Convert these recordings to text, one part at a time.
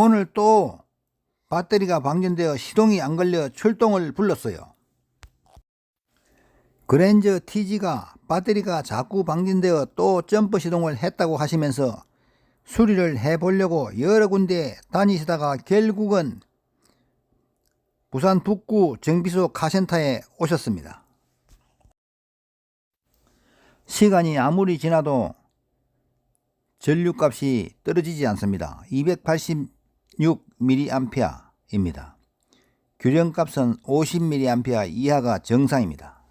오늘 또 배터리가 방전되어 시동이 안 걸려 출동을 불렀어요. 그랜저 TG가 배터리가 자꾸 방전되어 또 점프 시동을 했다고 하시면서 수리를 해보려고 여러 군데 다니시다가 결국은 부산 북구 정비소 카센터에 오셨습니다. 시간이 아무리 지나도 전류값이 떨어지지 않습니다. 286mA입니다. 규정값은 50mA 이하가 정상입니다.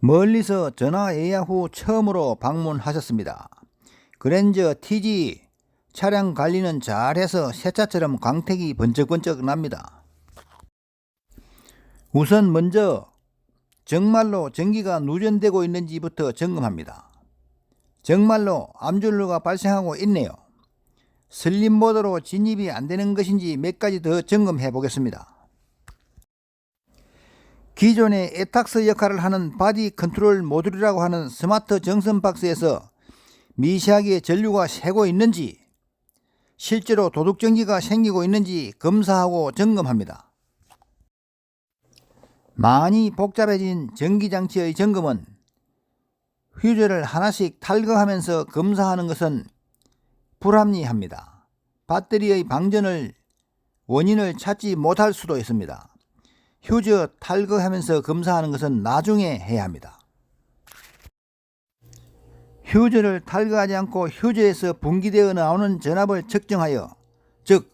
멀리서 전화 예약 후 처음으로 방문하셨습니다. 그랜저 TG 차량 관리는 잘해서 새 차처럼 광택이 번쩍번쩍 납니다. 우선 먼저 정말로 전기가 누전되고 있는지부터 점검합니다. 정말로 암전류가 발생하고 있네요. 슬림 모드로 진입이 안 되는 것인지 몇 가지 더 점검해 보겠습니다. 기존의 에탁스 역할을 하는 바디 컨트롤 모듈이라고 하는 스마트 정선 박스에서 미세하게 전류가 새고 있는지 실제로 도둑 전기가 생기고 있는지 검사하고 점검합니다. 많이 복잡해진 전기장치의 점검은 휴즈를 하나씩 탈거하면서 검사하는 것은 불합리합니다. 배터리의 방전을 원인을 찾지 못할 수도 있습니다. 휴즈 탈거하면서 검사하는 것은 나중에 해야 합니다. 휴즈를 탈거하지 않고 휴즈에서 분기되어 나오는 전압을 측정하여 즉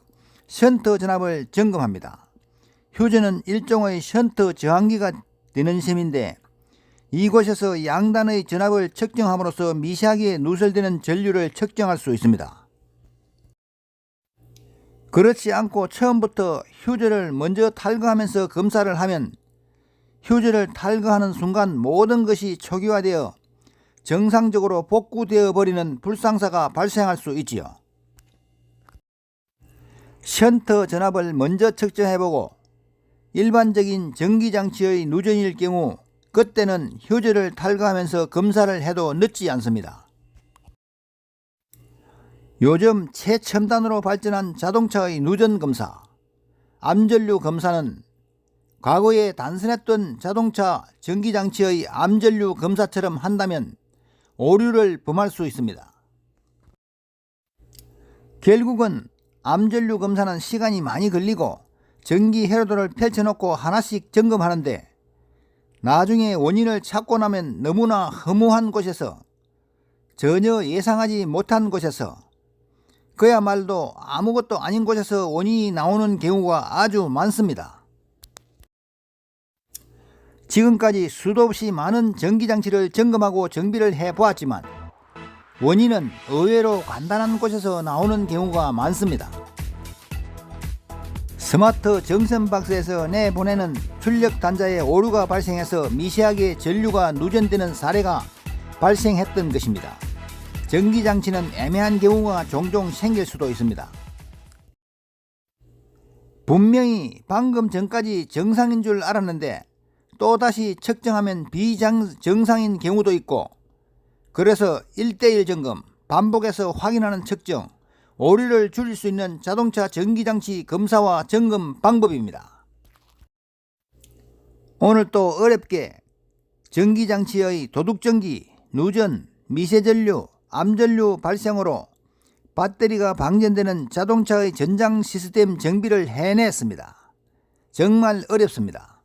션트 전압을 점검합니다. 휴즈는 일종의 션트 저항기가 되는 셈인데 이곳에서 양단의 전압을 측정함으로써 미세하게 누설되는 전류를 측정할 수 있습니다. 그렇지 않고 처음부터 휴즈를 먼저 탈거하면서 검사를 하면 휴즈를 탈거하는 순간 모든 것이 초기화되어 정상적으로 복구되어 버리는 불상사가 발생할 수 있지요. 션터 전압을 먼저 측정해보고 일반적인 전기장치의 누전일 경우 그때는 휴즈를 탈거하면서 검사를 해도 늦지 않습니다. 요즘 최첨단으로 발전한 자동차의 누전 검사, 암전류 검사는 과거에 단순했던 자동차 전기장치의 암전류 검사처럼 한다면 오류를 범할 수 있습니다. 결국은 암전류 검사는 시간이 많이 걸리고 전기 회로도를 펼쳐놓고 하나씩 점검하는데 나중에 원인을 찾고 나면 너무나 허무한 곳에서 전혀 예상하지 못한 곳에서 그야말로 아무것도 아닌 곳에서 원인이 나오는 경우가 아주 많습니다. 지금까지 수도 없이 많은 전기장치를 점검하고 정비를 해 보았지만 원인은 의외로 간단한 곳에서 나오는 경우가 많습니다. 스마트 정선 박스에서 내보내는 출력 단자에 오류가 발생해서 미세하게 전류가 누전되는 사례가 발생했던 것입니다. 전기장치는 애매한 경우가 종종 생길 수도 있습니다. 분명히 방금 전까지 정상인 줄 알았는데 또다시 측정하면 비정상인 경우도 있고 그래서 1대1 점검, 반복해서 확인하는 측정, 오류를 줄일 수 있는 자동차 전기장치 검사와 점검 방법입니다. 오늘 또 어렵게 전기장치의 도둑전기, 누전, 미세전류, 암전류 발생으로 배터리가 방전되는 자동차의 전장 시스템 정비를 해냈습니다. 정말 어렵습니다.